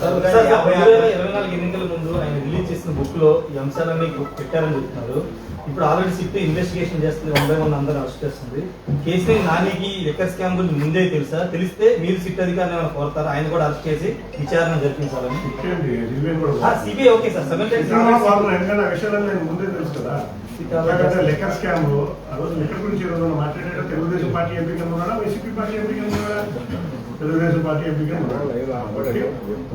ఇరవై నాలుగు ఎన్నికల ముందు ఆయన రిలీజ్ చేసిన బుక్లో ఈ అంశాలన్నీ పెట్టారని చెప్తున్నారు. ఇప్పుడు ఆల్రెడీ సిట్ ఇన్వెస్టిగేషన్ చేస్తుంది వన్ బై వన్ అందరూ అరెస్ట్ చేస్తుంది కేసీఆర్ నానికి లెక్కర్ స్కామ్ గురించి ముందే తెలుసా? తెలిస్తే మీరు సిట్ అధికారులు ఏమైనా కోరతారు? ఆయన కూడా అరెస్ట్ చేసి విచారణ జరిపించాలని? CBI okay sir. ముందే తెలుసు కదా. లెక్కర్ స్కామ్ ఆ రోజు లెక్కర్ గురించి మాట్లాడేటప్పుడు తెలుగుదేశం పార్టీ ఎంపీ కింద ఉన్నాడా? వైసీపీ పార్టీ ఎంపీ కింద ఉన్నాడా? తెలుగుదేశం పార్టీ ఎంపీ కింద ఉన్నాడా? కాబట్టి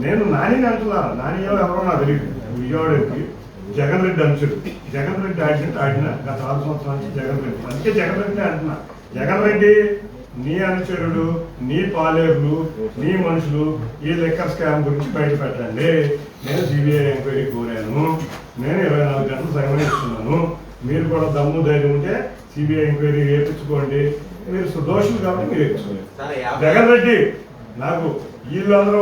నేను నాని అంటున్నా. నాని ఎవరో నాకు తెలియదు. విజయవాడ ఎంపీ. జగన్ రెడ్డి అంచుడు జగన్ రెడ్డి ఆడినట్టు ఆడిన గత ఆరు సంవత్సరాల నుంచి జగన్ రెడ్డి. అందుకే జగన్ రెడ్డి అంటున్నా. జగన్ రెడ్డి నీ అనుచరుడు నీ పాలేరులు నీ మనుషులు ఈ లెక్కర్ స్కామ్ గురించి బయట పెట్టండి. నేను సిబిఐ ఎంక్వైరీ కోరాను. నేను ఇరవై నాలుగు గంటలు సమయం ఇస్తున్నాను మీరు కూడా దమ్ము ధైర్యం ఉంటే సిబిఐ ఎంక్వైరీ వేయించుకోండి. మీరు దోషులు కాబట్టి మీరు జగన్ రెడ్డి నాకు వీళ్ళందరూ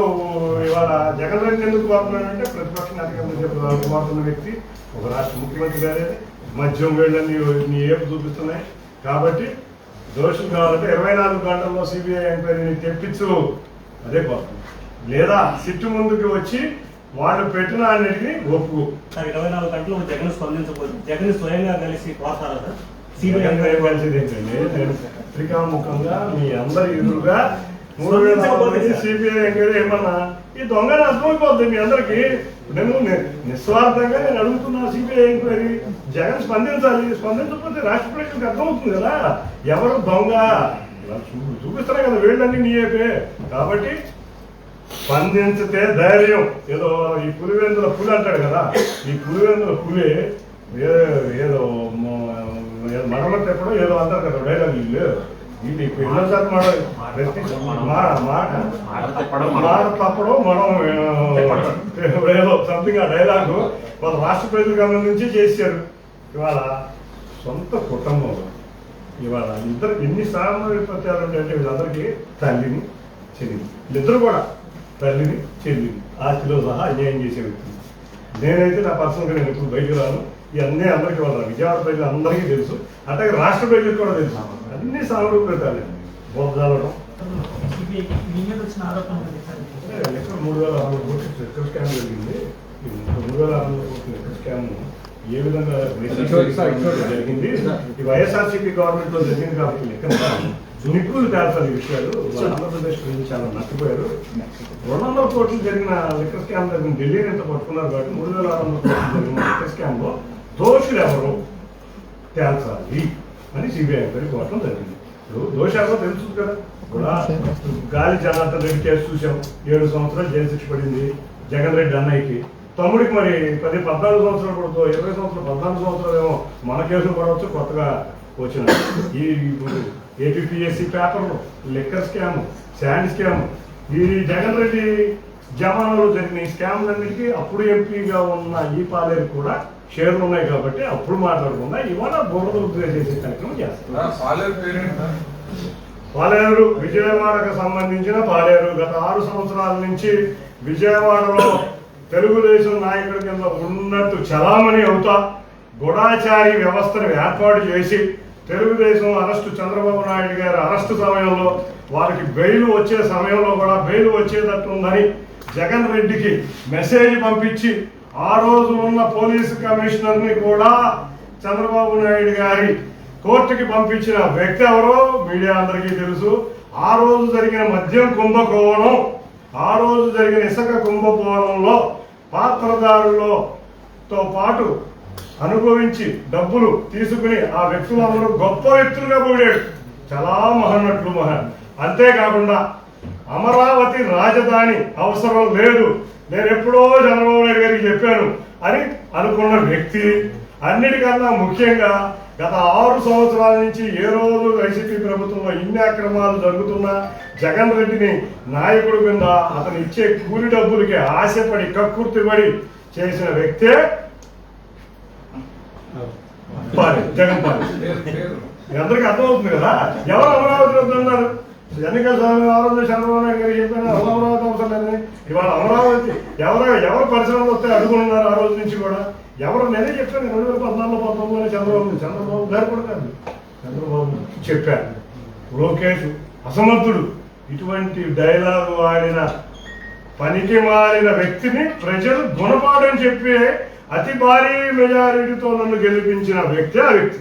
ఇవాళ జగన్ రెడ్డి ఎందుకు కోరుతున్నానంటే ప్రతిపక్ష నాయకులు కోరుతున్న వ్యక్తి ఒక రాష్ట్ర ముఖ్యమంత్రి గారే. మద్యం వేళ్ళని నీ ఏపు చూపిస్తున్నాయి. కాబట్టి దోషులు కావాలంటే ఇరవై నాలుగు గంటల్లో సిబిఐ ఎంక్వైరీని తెప్పించు. అదే కోరుతుంది లేదా సిట్టు ముందుకు వచ్చి వాళ్ళు పెట్టిన అన్నిటిని ఒప్పు సార్ ఇరవై నాలుగు గంటలు జగన్ స్పందించకపోతే జగన్ స్వయంగా కలిసి కోరతారా సార్? సిబిఐ ఎంక్వైరీ ఏంటండి నేను పత్రికాముఖంగా మీ అందరి ఎదురుగా సిబిఐ ఎంక్వైరీ ఏమన్నా? ఈ దొంగని అర్థమైపోద్ది మీ అందరికి. నేను ని- నిస్వార్థంగా నేను అడుగుతున్నా సిబిఐ ఎంక్వైరీ. జగన్ స్పందించాలి. స్పందించకపోతే రాష్ట్ర ప్రజలకు అర్థమవుతుంది కదా. ఎవరు దొంగ? చూపిస్తున్నాయి కదా వీళ్ళన్నీ నీయేపే కాబట్టి స్పందించితే ధైర్యం. ఏదో ఈ పులివెందుల పులి అంటాడు కదా. ఈ పులివెందుల పులి ఏదో మరమతి ఎప్పుడో ఏదో అంటారు కదా డైలాగ్ వీళ్ళు ఇది ఎన్నోసార్లు మాట ప్రతి మాట తప్పడం మనం ఏదో సంథింగ్ ఆ డైలాగ్ వాళ్ళ రాష్ట్ర ప్రజల గమనం నుంచి చేశారు. ఇవాళ సొంత కుటుంబంలో ఇవాళ ఇద్దరు ఎన్ని సామర్థ్యాలు ఉంటాయంటే వీళ్ళందరికీ తల్లిని చెల్లింది వీళ్ళిద్దరు కూడా తల్లిని చెల్లింది ఆస్తిలో సహా అన్యాయం చేసే వ్యక్తి నేనైతే నా పర్సనల్గా నేను ఇప్పుడు బయటకు రాను. ఇవన్నీ అందరికీ వాళ్ళ విజయవాడ ప్రజలు అందరికీ తెలుసు. అట్లాగే రాష్ట్ర ప్రజలకు కూడా తెలుసు. అన్ని వచ్చిన ఆరోపణలు చెప్పారు ఎక్కడ మూడు వేల ఆరు కోట్లు స్కామ్ జరిగింది? ఈ మూడు వేల ఆరు కోట్ల స్కామ్? ఏ విధంగా జరిగింది? ఈ వైఎస్ఆర్సీపీ గవర్నమెంట్లో జరిగింది కాబట్టి లెక్క నిపుణులు తేల్చాలి ఈ విషయాలు. ఆంధ్రప్రదేశ్ ప్రజలు చాలా నష్టపోయారు. రెండు వందల కోట్లు జరిగిన లెక్కర్ స్కామ్ జరిగిన ఢిల్లీని ఎంత పట్టుకున్నారు కాబట్టి మూడు వేల ఆరు వందల కోట్లు జరిగిన లెక్కర్ స్కామ్లో దోషులు ఎవరు? తేల్చాలి. అని సిబిఐ ఎంక్వైరీ కోవటం జరిగింది ఇప్పుడు దోషాలు తెలుస్తుంది కదా. కూడా గాలి జనార్దన్ రెడ్డి కేసు చూసాం ఏడు సంవత్సరాలు జైలు శిక్ష పడింది జగన్ రెడ్డి అన్నయ్యకి. తమ్ముడికి మరి పది పద్నాలుగు సంవత్సరాలు పడుతుంది ఇరవై సంవత్సరాలు పద్నాలుగు సంవత్సరాలు ఏమో మన కేసులు పడవచ్చు కొత్తగా వచ్చిన ఈ ఇప్పుడు ఏపీఎస్సి పేపర్లు లెక్కర్ స్కామ్ శాండ్ స్కామ్. ఈ జగన్ రెడ్డి జమానాలో జరిగిన ఈ స్కామ్లన్నిటికీ అప్పుడు ఎంపీగా ఉన్న ఈ పాలేరు కూడా షేర్లు ఉన్నాయి కాబట్టి అప్పుడు మాట్లాడకుండా ఇవాళ ఉద్రేక చేసే కార్యక్రమం చేస్తారు పాలేరు విజయవాడకు సంబంధించిన పాలేరు. గత ఆరు సంవత్సరాల నుంచి విజయవాడలో తెలుగుదేశం నాయకుడి కింద ఉన్నట్టు చలామణి అవుతా గుడాచారి వ్యవస్థను ఏర్పాటు చేసి తెలుగుదేశం అరెస్టు చంద్రబాబు నాయుడు గారి అరెస్టు సమయంలో వారికి బెయిల్ వచ్చే సమయంలో కూడా బెయిల్ వచ్చేటట్టు ఉందని జగన్ రెడ్డికి మెసేజ్ పంపించి ఆ రోజు ఉన్న పోలీసు కమిషనర్ని కూడా చంద్రబాబు నాయుడు గారి కోర్టుకి పంపించిన వ్యక్తి ఎవరో మీడియా అందరికీ తెలుసు. ఆ రోజు జరిగిన మద్యం కుంభకోణం ఆ రోజు జరిగిన ఇసుక కుంభకోణంలో పాత్రదారుల్లో తో పాటు అనుభవించి డబ్బులు తీసుకుని ఆ వ్యక్తులందరూ గొప్ప వ్యక్తులుగా పోయాడు చాలా మహన్నట్లు మహన్. అంతేకాకుండా అమరావతి రాజధాని అవసరం లేదు. నేను ఎప్పుడో చంద్రబాబు నాయుడు గారికి చెప్పాను. అని అనుకున్న వ్యక్తి అన్నిటికన్నా ముఖ్యంగా గత ఆరు సంవత్సరాల నుంచి ఏ రోజు వైసీపీ ప్రభుత్వంలో ఇన్ని అక్రమాలు జరుగుతున్నా జగన్ రెడ్డిని నాయకుడు కింద అతను ఇచ్చే కూలి డబ్బులకి ఆశపడి కక్కుర్తిపడి చేసిన వ్యక్తే జగన్ పాలి అందరికీ అర్థమవుతుంది కదా? ఎవరు అమరావతి అన్నారు ఎన్నికల సమయం ఆరోగ్య చంద్రబాబు నాయుడు గారు చెప్పిన అమరావతి అవసరం లేదని ఇవాళ అమరావతి ఎవరు ఎవరు పరిశ్రమలు వస్తే అడుగుతున్నారు ఆ రోజు నుంచి కూడా? ఎవరు నేనే చెప్పాను రెండు వేల పద్నాలుగులో పంతొమ్మిదిలో చంద్రబాబు చంద్రబాబు గారు కూడా కాదు. చంద్రబాబు చెప్పారు. లోకేష్ అసమర్థుడు. ఇటువంటి డైలాగు ఆడిన పనికి మారిన వ్యక్తిని ప్రజలు గుణపాఠం చెప్పి అతి భారీ మెజారిటీతో నన్ను గెలిపించిన వ్యక్తి ఆ వ్యక్తి.